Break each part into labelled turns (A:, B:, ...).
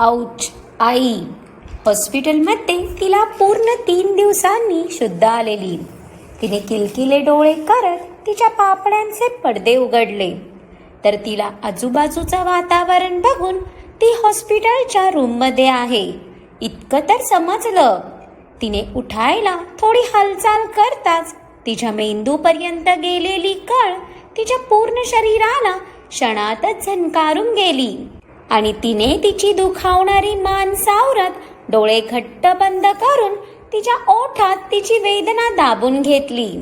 A: औच आई. हॉस्पिटलमध्ये तिला पूर्ण तीन दिवसांनी शुद्ध आलेली. तिने किलकिले डोळे करत तिच्या पापड्यांचे पडदे उघडले. तर तिला आजूबाजूचं वातावरण बघून ती हॉस्पिटलच्या रूममध्ये आहे. इतकं तर समजलं. तिने उठायला थोडी हालचाल करताच तिच्या मेंदूपर्यंत गेलेली कळ तिच्या पूर्ण शरीराला क्षणातच झनकारून गेली. आणि तिने तिची दुखावणारी मान सावरत डोळे घट्ट बंद करून तिच्या ओठात तिची वेदना दाबून घेतली.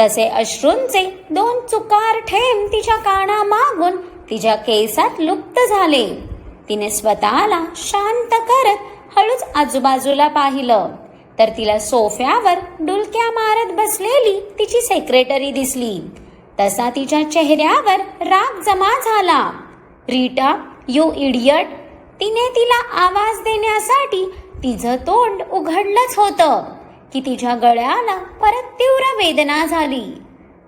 A: तसे अश्रूंचे दोन चुकार ठेम तिच्या कानामागून तिच्या केसात लुप्त झाले. तिने स्वतःला शांत करत हळूच आजूबाजूला पाहिलं. तर तिला सोफ्यावर डुलक्या मारत बसलेली तिची सेक्रेटरी दिसली. तसा तिच्या चेहऱ्यावर राग जमा झाला. रीटा यू इडियट तिने तिला आवाज देण्यासाठी तिचं तोंड उघडलंच होतं. की तिच्या गळ्याला परत तीव्र वेदना झाली.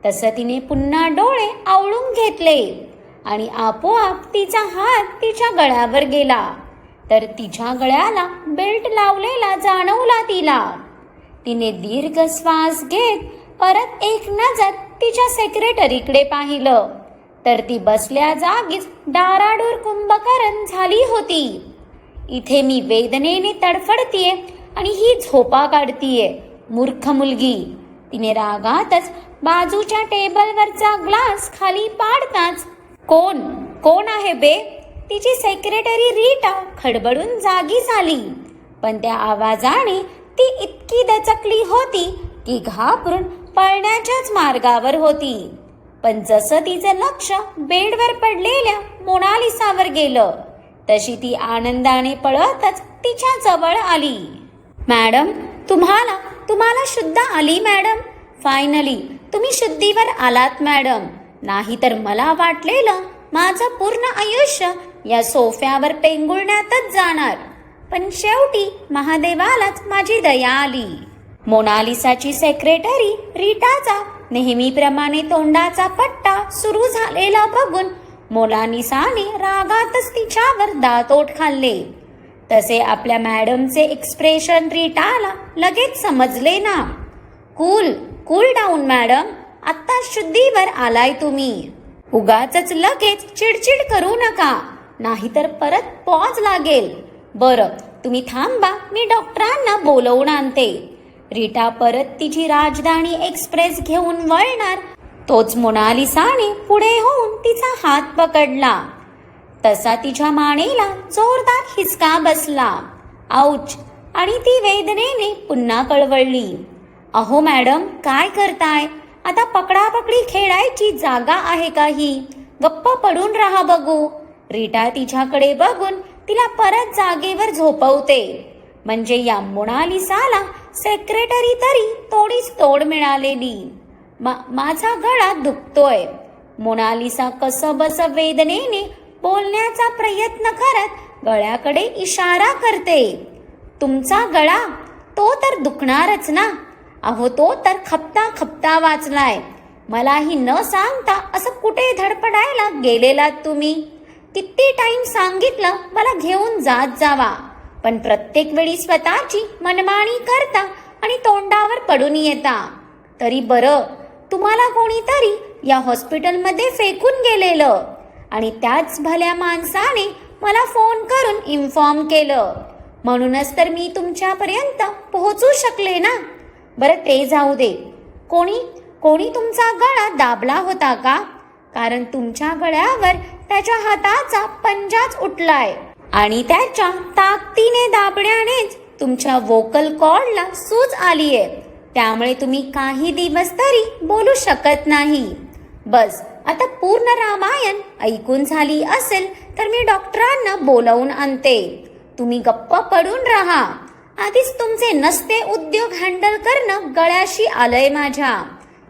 A: तसं तिने पुन्हा डोळे आवळून घेतले आणि आपोआप तिचा हात तिच्या गळ्यावर गेला. तर तिच्या गळ्याला बेल्ट लावलेला जाणवला तिला. तिने दीर्घ श्वास घेत परत एक नजर तिच्या सेक्रेटरीकडे पाहिलं. तर ती बसल्या जागीच डाराडूर कुंभकरण झाली होती. इथे मी वेदनेने तडफडतीये आणि ही झोपा काढतीये. मूर्ख मुलगी. तिने रागातच बाजूच्या टेबलवरचा ग्लास खाली पाडताच कोण? कोण आहे बे? तिची सेक्रेटरी रीटा खडबडून जागी झाली. पण त्या आवाजाने ती इतकी दचकली होती की घाबरून पळण्याच्याच मार्गावर होती. पण जसं तिचं लक्ष बेडवर पडलेल्या मोनालिसावर गेलं तशी ती आनंदाने पळतच तिच्या जवळ आली. मॅडम तुम्हाला तुम्हाला शुद्ध आली मॅडम? फायनली तुम्ही शुद्धीवर आलात मॅडम. नाहीतर मला वाटलेलं माझं पूर्ण आयुष्य या सोफ्यावर पेंगुळण्यातच जाणार. पण शेवटी महादेवालाच माझी दया आली. मोनालिसाची सेक्रेटरी रीटाचा नेहमीप्रमाणे तोंडाचा पट्टा सुरू झालेला बघून मोलानिसाने रागातच तिच्यावर दातोट खाल्ले. तसे आपल्या मॅडमचे एक्सप्रेशन रिटाला लगेच समजले ना. कूल कूल डाऊन मॅडम आत्ता शुद्धीवर आलाय तुम्ही. उगाच लगेच चिडचिड करू नका. नाहीतर परत पॉज लागेल. बरं तुम्ही थांबा मी डॉक्टरांना बोलवून आणते. रिटा परत तिची राजधानी एक्सप्रेस घेऊन वळणार. तोच मोनालिसाने पुढे होऊन तिचा हात पकडला. तसा तिच्या मानेला जोरदार हिसका बसला. आऊच आणि ती वेदनेने पुन्हा कळवळली. अहो मॅडम काय करताय? आता पकडापकडी खेळायची जागा आहे का ही? गप्प पडून राहा बघू. रिटा तिच्याकडे बघून तिला परत जागेवर झोपवते. म्हणजे या मोनालिसाला सेक्रेटरी तरी थोडीच तोड मिळालेली मा माझा गळा दुखतोय. मोनालिसा कसं बस वेदनेने बोलण्याचा प्रयत्न करत गळ्याकडे इशारा करते. तुमचा गळा तो तर दुखणारच ना. अहो तो तर खपता खपता वाचलाय. मलाही न सांगता असं कुठे धडपडायला गेलेलात तुम्ही? किती टाइम सांगितलं मला घेऊन जात जावा. पण प्रत्येक वेळी स्वतःची मनमाणी करता आणि तोंडावर पडून येता. तरी बरं तुम्हाला कोणीतरी या हॉस्पिटलमध्ये फेकून गेलेलं आणि त्याच भल्या माणसाने मला फोन करून इन्फॉर्म केलं. म्हणूनच तर मी तुमच्यापर्यंत पोहोचू शकले ना? बरं ते जाऊ दे. कोणी कोणी तुमचा गळा दाबला होता का? कारण तुमच्या गळ्यावर त्याच्या हाताचा पंजाच उठलाय. आणि त्याच्या ताकदीने दाबण्यानेच तुमच्या वोकल कॉर्डला सूज आली आहे त्यामुळे तुम्ही काही दिवस तरी बोलू शकत नाही. बस आता पूर्ण रामायण ऐकून झाली असेल तर मी डॉक्टरांना बोलवून आणते. तुम्ही गप्प पडून राहा. आधीच तुमचे नसते उद्योग हँडल करणं गळ्याशी आलंय माझ्या.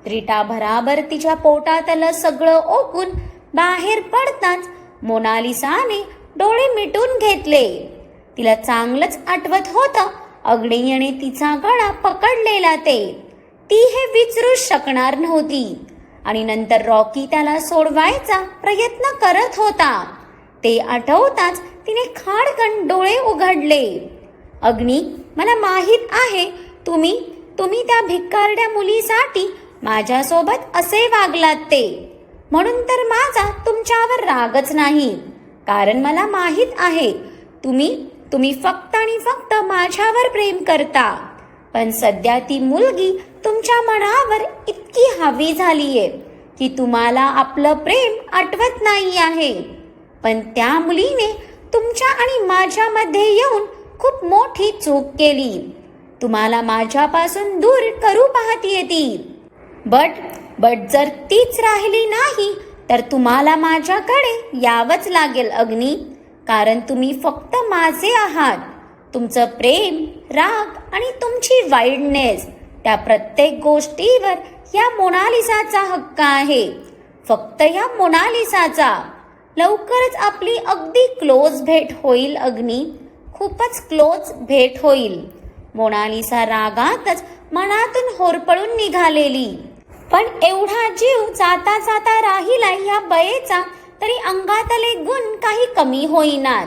A: रिटा भराभर तिच्या पोटातलं सगळं ओकून बाहेर पडताच मोनालिसाने डोळे मिटून घेतले. तिला चांगलंच आठवत होतं अग्नेयने तिचा गळा पकडलेला ते. ती हे विचरू शकणार नव्हती. आणि नंतर रॉकी त्याला सोडवायचा प्रयत्न करत होता. ते आठवताच तिने खाडकन डोळे उघडले. अग्नी मला माहीत आहे तुम्ही तुम्ही त्या भिक्कारड्या मुलीसाठी माझ्यासोबत असे वागलात ते. म्हणून तर माझा तुमच्यावर रागच नाही. कारण मला माहीत आहे. तुम्ही तुम्ही फक्त आणि फक्त माझ्यावर प्रेम करता. पण सध्या ती मुलगी तुमच्या मनावर इतकी हवी झालीये की तुम्हाला आपलं प्रेम आठवत नाही आहे. पण त्या मुलीने तुमच्या आणि माझ्यामध्ये येऊन खूप मोठी चूक केली. तुम्हाला माझ्यापासून दूर करू पाहतीये ती बट बट जर तीच राहिली नाही तर तुम्हाला माझ्याकडे यावंच लागेल अग्नी कारण तुम्ही फक्त माझे आहात. तुमचं प्रेम राग आणि तुमची वाईडनेस त्या प्रत्येक गोष्टीवर या मोनालिसाचा हक्क आहे. फक्त या मोनालिसाचा. लवकरच आपली अगदी क्लोज भेट होईल अग्नी. खूपच क्लोज भेट होईल. मोनालिसा रागातच मनातून होरपळून निघालेली. पण एवढा जीव जाता जाता राहिला या बयेचा तरी अंगातले गुण काही कमी होईनात.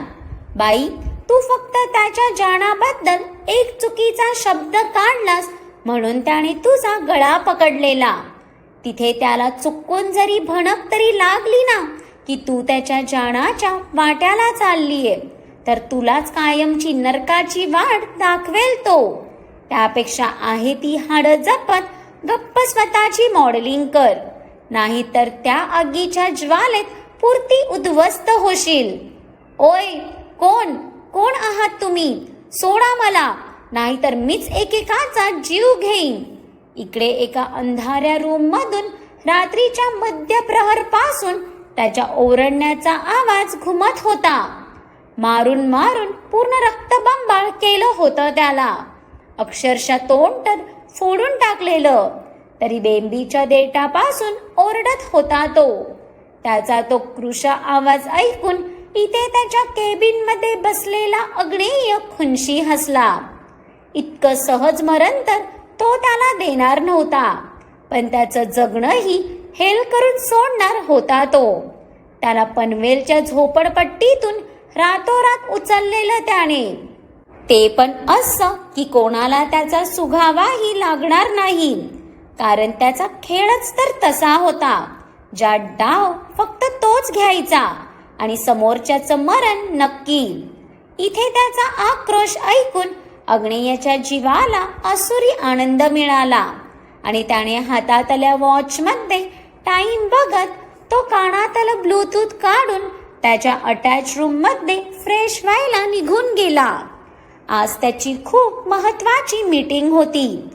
A: बाई तू फक्त त्याच्या जाणाबद्दल एक चुकीचा शब्द काढलास म्हणून त्याने तुझा गळा पकडलेला. तिथे त्याला चुकून जरी भणक तरी लागली ना की तू त्याच्या जाणाच्या वाट्याला चाललीये तर तुलाच कायमची नरकाची वाट दाखवेल तो. त्यापेक्षा आहे ती हाडं जपत गप्प स्वतःची मॉडेलिंग कर. नाहीतर त्या आगीच्या ज्वालेत पुरती उद्ध्वस्त होशील. ओय कोण? कोण आहात तुम्ही? सोडा मला. नाहीतर मीच एकेकाचा जीव घेईन. इकडे एका अंधाऱ्या रूम मधून रात्रीच्या मध्यप्रहरपासून त्याच्या ओरडण्याचा आवाज घुमत होता. मारून मारून पूर्ण रक्तबंबाळ केलं होतं त्याला. अक्षरशः तोंड तर फोडून टाकलेलं. तरी बेंबीच्या देठापासून ओरडत होता तो. त्याचा तो कृशा आवाज ऐकून इथे त्याच्या केबिनमध्ये बसलेला अग्नेय खुनशी हसला. इतकं सहज मरण तर तो त्याला देणार नव्हता पण त्याचं जगणंही हेल करून सोडणार होता तो. त्याला पनवेलच्या झोपडपट्टीतून रातोरात उचललेलं त्याने. ते पण असं की कोणाला त्याचा सुगावाही लागणार नाही. कारण त्याचा खेळच तर तसा होता. ज्या डाव फक्त तोच घ्यायचा आणि समोरच्याचं मरण नक्की. इथे त्याचा आक्रोश ऐकून अग्नेयाच्या जीवाला असुरी आनंद मिळाला आणि त्याने हातातल्या वॉचमध्ये टाइम बघत तो कानातलं ब्लूटूथ काढून त्याच्या अटॅच रूममध्ये फ्रेश व्हायला निघून गेला. आज त्याची खूप महत्वाची मीटिंग होती.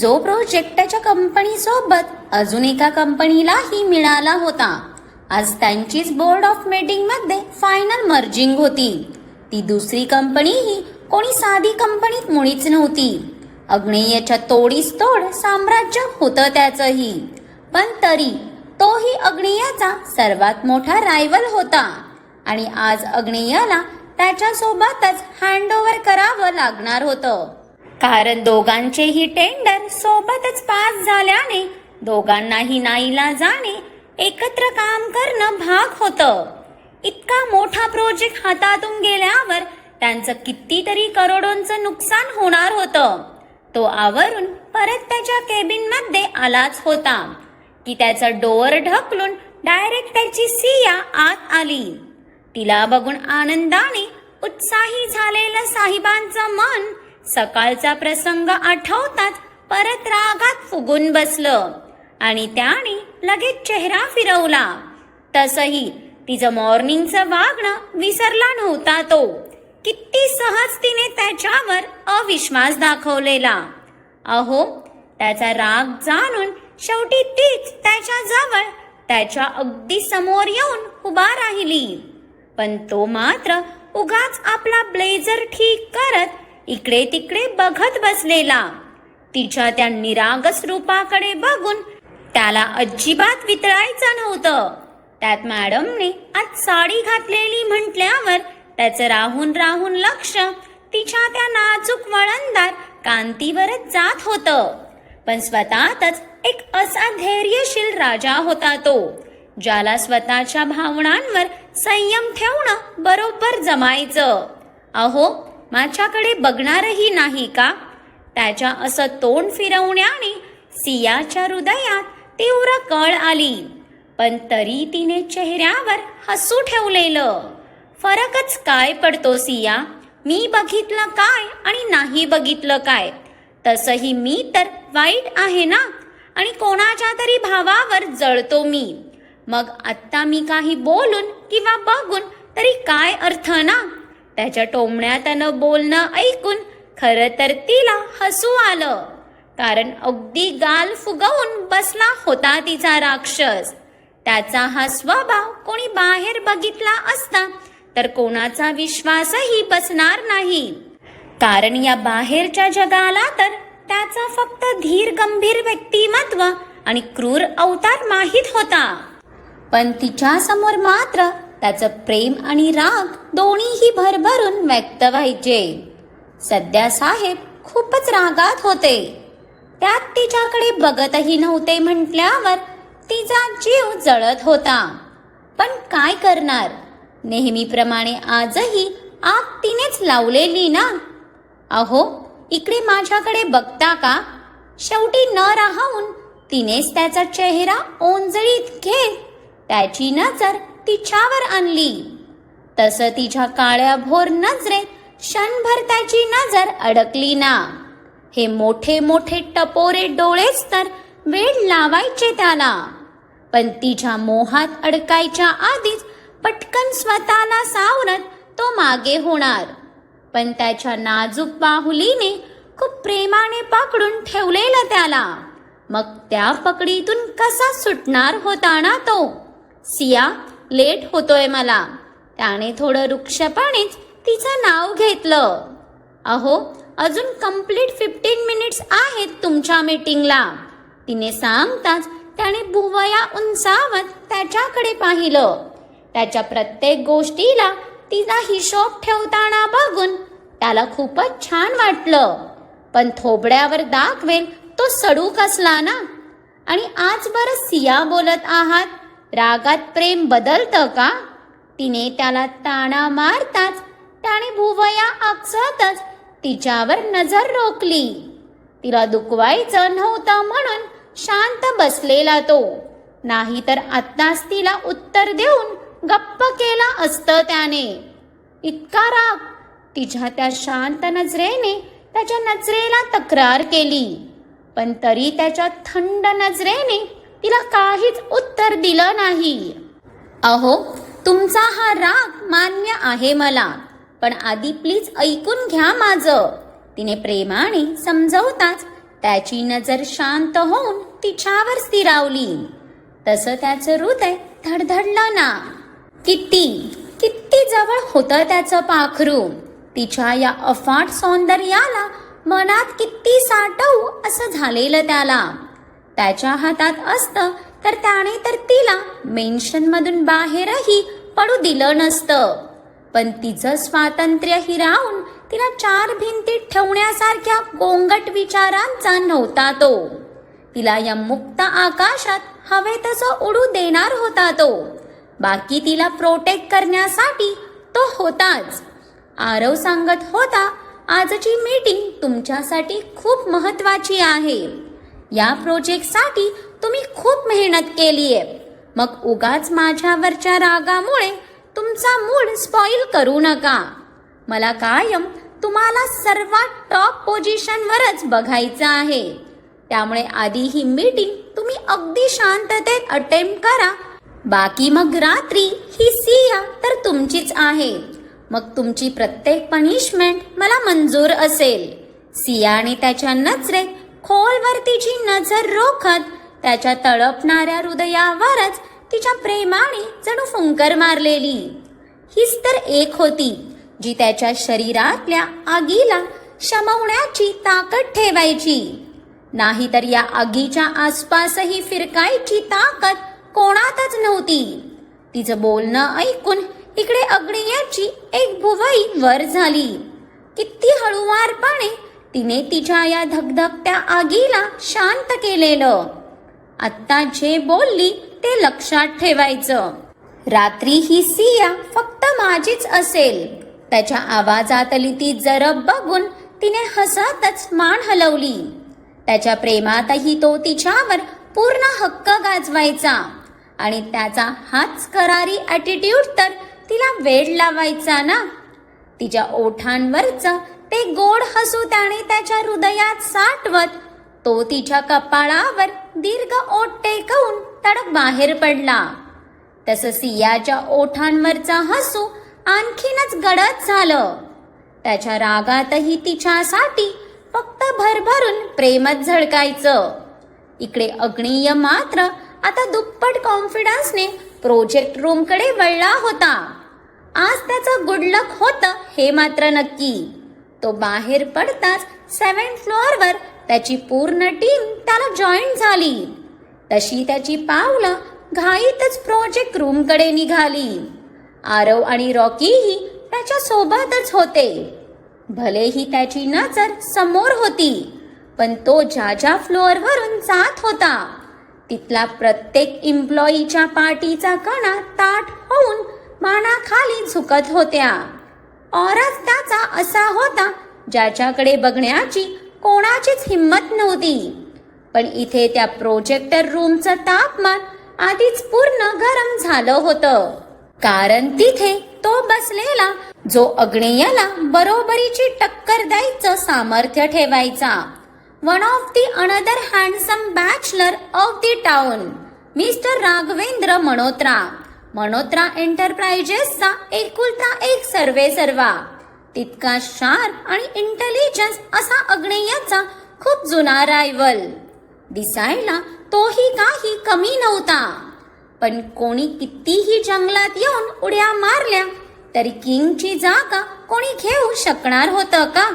A: जो प्रोजेक्ट त्याच्या कंपनी सोबत अजून एका कंपनीलाही मिळाला होता. आज त्यांचीच बोर्ड ऑफ मीटिंगमध्ये फायनल मर्जिंग होती. ती दुसरी कंपनी ही कोणी साधी कंपनीत मुळीच नव्हती. अग्नेयाच्या तोडीस तोड साम्राज्य होतं त्याचंही. पण तरी तोही अग्नेयाचा सर्वात मोठा रायवल होता. आणि आज अग्नेयाला त्याच्यासोबतच हँडओव्हर करावं लागणार होतं. कारण दोघांचेही टेंडर सोबतच पास झाल्याने दोघांनाही नाईला जाणे एकत्र काम करणं भाग होतं. इतका मोठा प्रोजेक्ट हातातून गेल्यावर त्यांचं कितीतरी करोडोंचं नुकसान होणार होतं. तो आवरून परत त्याच्या केबिनमध्ये आलाच होता. की त्याचा डोअर ढकलून डायरेक्ट त्याची सिया आत आली. तिला बघून आनंदाने उत्साही झालेलं साहेबांचं मन सकाळचा प्रसंग आठवताच परत रागात फुगून बसलं. आणि त्याने लगेच चेहरा फिरवला. तसही तिचं मॉर्निंगचं वागणं विसरला नव्हता तो. किती सहज तिने त्याच्यावर अविश्वास दाखवलेला. अहो त्याचा राग जाणून शेवटी तीच त्याच्याजवळ त्याच्या अगदी समोर येऊन उभा राहिली. पण तो मात्र उगाच आपला ब्लेझर ठीक करत इकडे तिकडे बघत बसलेला. तिच्या त्या निरागस रूपाकडे बघून त्याला अजिबात वितळायचं नव्हतं. त्यात मॅडमने आज साडी घातलेली म्हटल्यावर त्याचं राहून राहून लक्ष तिच्या त्या नाजूक वळणदार कांतीवरच जात होतं. पण स्वतःतच एक असा धैर्यशील राजा होता तो. ज्याला स्वतःच्या भावनांवर संयम ठेवणं बरोबर जमायचं. अहो माझ्याकडे बघणारही नाही का? त्याच्या असं तोंड फिरवण्याने सियाच्या हृदयात तीव्र कळ आली. पण तरी तिने चेहऱ्यावर हसू ठेवलेलं. फरकच काय पडतो सिया? मी बघितलं काय आणि नाही बघितलं काय? तसंही मी तर वाईट आहे ना? आणि कोणाच्या तरी भावावर जळतो मी. मग आत्ता मी काही बोलून किंवा बघून तरी काय अर्थ ना? त्याच्या टोमण्यातनं बोलणं ऐकून खरं तर तिला हसू आलं. कारण अगदी गाल फुगवून बसला होता तिचा राक्षस. त्याचा हा स्वभाव कोणी बाहेर बघितला असता तर कोणाचा विश्वासही बसणार नाही. कारण या बाहेरच्या जगाला तर त्याचा फक्त धीर गंभीर व्यक्तिमत्व आणि क्रूर अवतार माहीत होता. पण तिच्यासमोर मात्र त्याचं प्रेम आणि राग दोन्हीही भरभरून व्यक्त व्हायचे. सध्या साहेब खूपच रागात होते. त्यात तिच्याकडे बघतही नव्हते म्हटल्यावर तिचा जीव जळत होता. पण काय करणार? नेहमीप्रमाणे आजही आग तिनेच लावलेली ना? अहो इकडे माझ्याकडे बघता का? शेवटी न राहून तिनेच त्याचा चेहरा ओंजळीत घेत त्याची नजर तिच्यावर आणली. तसं तिच्या काळ्या भोर नजरेत क्षणभर त्याची नजर अडकली ना. हे मोठे मोठे टपोरे डोळेच तर वेळ लावायचे त्याला. पण तिच्या मोहात अडकायच्या आधीच पटकन स्वतःला सावरत तो मागे होणार. पण त्याच्या नाजूक बाहुलीने खूप प्रेमाने पकडून ठेवलेलं त्याला. मग त्या पकडीतून कसा सुटणार होता ना तो? सिया लेट होतोय मला. त्याने थोडं रुक्षपणेच तिचं नाव घेतलं. अहो अजून कंप्लीट फिफ्टीन मिनिट्स आहेत तुमच्या मीटिंगला तिने सांगताच त्याने भुवया उंचावत त्याच्याकडे पाहिलं. त्याच्या प्रत्येक गोष्टीला तिचा हिशोब ठेवताना बघून त्याला खूपच छान वाटलं. पण थोबड्यावर दाखवेल तो सडू कसला ना? आणि आज बरं सिया बोलत आहात? रागात प्रेम बदलतं का? तिने त्याला ताणा मारताच त्याने भुवया आकसतच तिच्यावर नजर रोखली. तिला दुखवायचं नव्हतं म्हणून शांत बसलेला तो. नाहीतर आत्ताच तिला उत्तर देऊन गप्प केला असतं त्याने. इतका राग. तिच्या त्या शांत नजरेने त्याच्या नजरेला तक्रार केली. पण तरी त्याच्या थंड नजरेने तिला काहीच उत्तर दिलं नाही. अहो तुमचा हा राग मान्य आहे मला पण आधी प्लीज ऐकून घ्या माझं. तिने प्रेमाने समजवताच त्याची नजर शांत होऊन तिच्यावर स्थिरावली. तसं त्याचं हृदय धडधडलं ना. किती किती जवळ होतं त्याचं पाखरू. तिच्या या अफाट सौंदर्याला मनात किती साठवू असं झालेलं त्याला. त्याच्या हातात असतं तर त्याने तर तिला मेन्शनमधून बाहेरही पडू दिलं नसतं. पण तिचं स्वातंत्र्य हिरावून तिला चार भिंतीत ठेवण्यासारख्या गोंगट विचारांचा नव्हता तो. तिला या मुक्त आकाशात हवे तसं उडू देणार होता तो. बाकी तिला प्रोटेक्ट करण्यासाठी तो होताच. आरव सांगत होता आजची मीटिंग तुमच्यासाठी खूप महत्वाची आहे. या प्रोजेक्टसाठी तुम्ही खूप मेहनत केली आहे. मग उगाच माझ्यावरच्या रागामुळे तुमचा मूड स्पॉइल करू नका. मला कायम तुम्हाला सर्वात टॉप पोझिशनवरच बघायचं आहे. त्यामुळे आधी ही मीटिंग तुम्ही अगदी शांततेत अटेम्प्ट करा. बाकी मग रात्री ही सिया तर तुमचीच आहे. मग तुमची प्रत्येक पनिशमेंट मला मंजूर असेल. सियाने त्याच्या नजरेत खोलवर तिची नजर रोखत त्याच्या तळपणाऱ्या हृदयावरच तिच्या प्रेमाने जणू फुंकर मारलेली. हीच तर एक होती जी त्याच्या शरीरातल्या आगीला शमवण्याची ताकद ठेवायची. नाहीतर या आगीच्या आसपासही फिरकायची ताकद कोणातच नव्हती. तिचं बोलणं ऐकून इकडे अग्नियाची एक भुवई वर झाली. किती हळुवारपणे तिने तिच्या या धगधगत्या आगीला शांत केलेलं. आत्ता जे बोलली ते लक्षात ठेवायचं. रात्री ही सिया फक्त माझीच असेल. त्याच्या आवाजातली ती जरब बघून तिने हसतच मान हलवली. त्याच्या प्रेमातही तो तिच्यावर पूर्ण हक्क गाजवायचा. आणि त्याचा हाच करारी ॲटिट्यूड तर तिला वेड लावायचा ना? तिच्या ओठांवरचं ते गोड हसू त्याने त्याच्या हृदयात साठवत तो तिच्या कपाळावर दीर्घ ओठ टेकवून तडक बाहेर पडला. तसं सियाच्या ओठांवरचा हसू आणखीनच गडद झालं. त्याच्या रागातही तिच्यासाठी फक्त भरभरून प्रेमच झळकायचं. इकडे अग्नीय मात्र आता दुप्पट कॉन्फिडन्सने प्रोजेक्ट रूमकडे वळला होता. आज त्याचं गुडलक होतं हे मात्र नक्की. तो बाहेर पडताच सेवन फ्लोअरवर त्याची पूर्ण टीम त्याला जॉईन झाली. तशी त्याची पावलं घाईतच प्रोजेक्ट रूमकडे निघाली. आरव आणि रॉकीही त्याच्या सोबतच होते. भलेही त्याची नजर समोर होती पण तो ज्या ज्या फ्लोअरवरून जात होता तिथला प्रत्येक इम्प्लॉईच्या पाठीचा कणा ताट होऊन मानाखाली झुकत होत्या. औरच त्याचा असा होता ज्याच्याकडे बघण्याची कोणाचीच हिंमत नव्हती. पण इथे त्या प्रोजेक्टर रूमचं तापमान आधीच पूर्ण गरम झालं होतं. कारण तिथे तो बसलेला जो अग्नेयाला बरोबरीची टक्कर द्यायचं सामर्थ्य ठेवायचा. One of the another handsome bachelor of the town mister Raghavendra Manotra Manotra एंटरप्राइजेसचा एकुलता एक सर्वे सर्वा. तितका शार्प आणि इंटेलिजन्स असा अग्नेयाचा खूप जुना रायवल दिसायला तोही काही कमी नव्हता. पण कोणी कितीही जंगलात येऊन उड्या मारल्या तरी किंगची जागा कोणी घेऊ शकणार होतं का?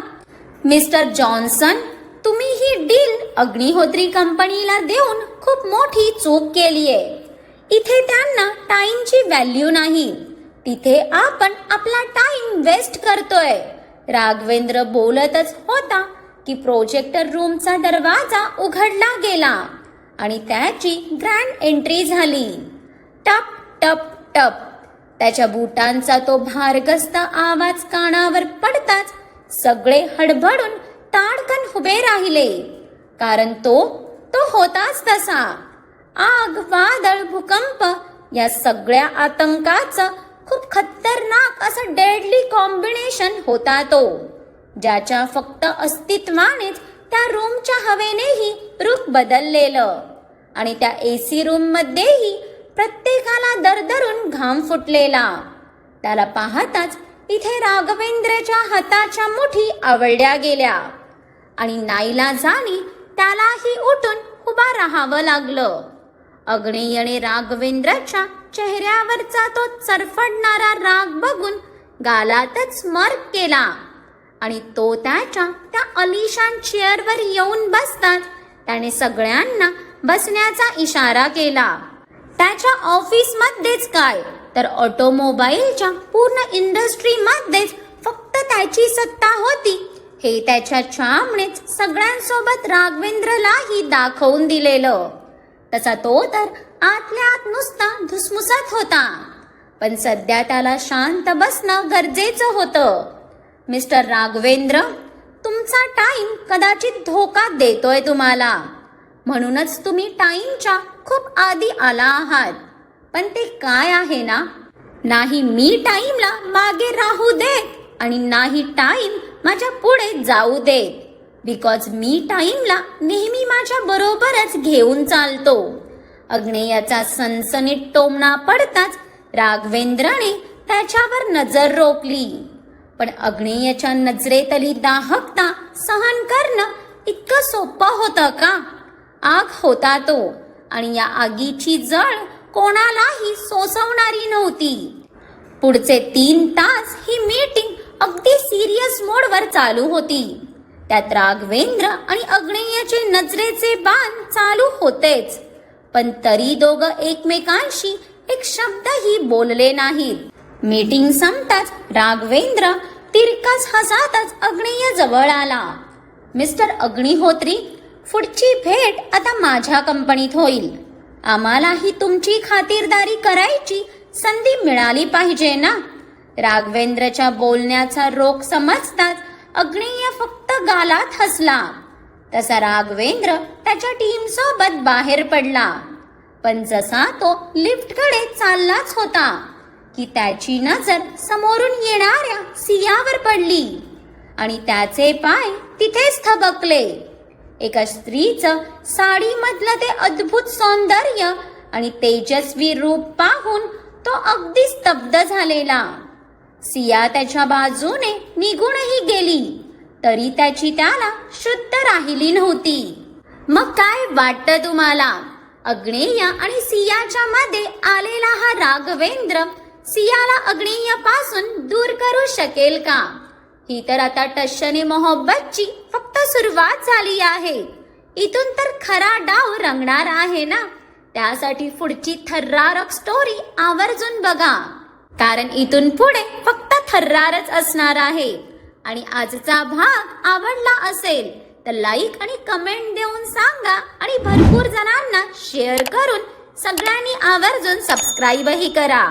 A: मिस्टर जॉन्सन तुम्ही ही डील अग्निहोत्री कंपनीला देऊन खूप मोठी चूक केलीये. इथे त्यांना टाइमची व्हॅल्यू नाही. तिथे आपण आपला टाइम वेस्ट करतोय. राघवेंद्र बोलतच होता की प्रोजेक्टर रूमचा दरवाजा उघडला गेला आणि त्याची ग्रँड एंट्री झाली. टप टप टप. त्याच्या बुटांचा तो भारगस्त आवाज कानावर पडताच सगळे हडबडून ताडकन उभे राहिले. कारण तो तो होताच तसा. आग वादळ भूकंप या सगळ्या आतंकाचं खूप खतरनाक असं डेडली कॉम्बिनेशन होता तो. ज्याच्या फक्त अस्तित्वानेच त्या रूमच्या हवेनेही रूप बदललेलं. आणि त्या एसी रूम मध्येही प्रत्येकाला दरदरून घाम फुटलेला. त्याला पाहताच इथे राघवेंद्रच्या हाताच्या मुठी आवडल्या गेल्या. आणि नाईला जाणी त्यालाही उठून उभा राहावं लागलं. अग्नेयने राघवेंद्रच्या चेहऱ्यावरचा तो चरफडणारा राग बघून गालातच मर्क केला. आणि तो त्याच्या त्या अलिशान चेअरवर येऊन बसतात. त्याने सगळ्यांना बसण्याचा इशारा केला. त्याच्या ऑफिसमध्येच काय? तर ऑटोमोबाईलच्या पूर्ण इंडस्ट्रीमध्येच फक्त त्याची सत्ता होती. हे त्याच्या चामणेच सगळ्यांसोबत राघवेंद्रलाही दाखवून दिलेलं. तसा तो तर आतल्या आत नुसता धुसमुसत होता. पण सध्या त्याला शांत बसणं गरजेचं होतं. मिस्टर राघवेंद्र तुमचा टाइम कदाचित धोका देतोय तुम्हाला. म्हणूनच तुम्ही टाइमच्या खूप आधी आला आहात. पण ते काय आहे ना? नाही मी टाइमला मागे राहू देत आणि नाही टाइम माझ्या पुढे जाऊ देत. बिकॉज मी टाईमला नेहमी माझ्या बरोबरच घेऊन चालतो. अग्नेयाचा सनसनीत टोमणा पडताच राघवेंद्रने त्याच्यावर नजर रोखली पण अग्नेयाच्या नजरेतली दाहकता सहन करणं इतकं सोपं होतं का? आग होता तो आणि या आगीची जळ कोणालाही सोसवणारी नव्हती. पुढचे तीन तास ही मीटिंग अगदी सिरियस मोडवर चालू होती. त्यात राघवेंद्र आणि अग्नेयाचे नजरेचे बाण चालू होतेच. पण तरी दोघं एकमेकांशी एक शब्दही बोलले नाहीत. मीटिंग संपताच राघवेंद्र तिरकाच हसातच अग्नेय जवळ आला. मिस्टर अग्निहोत्री पुढची भेट आता माझ्या कंपनीत होईल. आम्हालाही तुमची खातिरदारी करायची संधी मिळाली पाहिजे ना? राघवेंद्रच्या बोलण्याचा रोख समजताच अग्नेय फक्त गालात हसला. तसा राघवेंद्र त्याच्या टीम सोबत बाहेर पडला. पण जसा तो लिफ्टकडे चाललाच होता की त्याची नजर समोरून येणाऱ्या सियावर पडली आणि त्याचे पाय तिथेच थबकले. एका स्त्रीचं साडीमधलं ते अद्भुत सौंदर्य आणि तेजस्वी रूप पाहून तो अगदी स्तब्ध झालेला. सिया त्याच्या बाजूने निघूनही गेली. तरी त्याची त्याला शुद्ध राहिली नव्हती. मग काय वाटतं तुम्हाला? अग्नेय आणि सियाच्या मध्ये आलेला हा राघवेंद्र सियाला अग्नेयपासून दूर करू शकेल का? ही तर आता टशने मोहब्बतची फक्त सुरुवात झाली आहे. इथून तर खरा डाव रंगणार आहे ना? त्यासाठी पुढची थर्रारक स्टोरी आवर्जून बघा. कारण इथून पुढे फक्त थर्रारच असणार आहे. आणि आजचा भाग आवडला असेल तर लाईक आणि कमेंट देऊन सांगा आणि भरपूर जणांना शेअर करून सगळ्यांनी आवर्जून सबस्क्राईबही करा.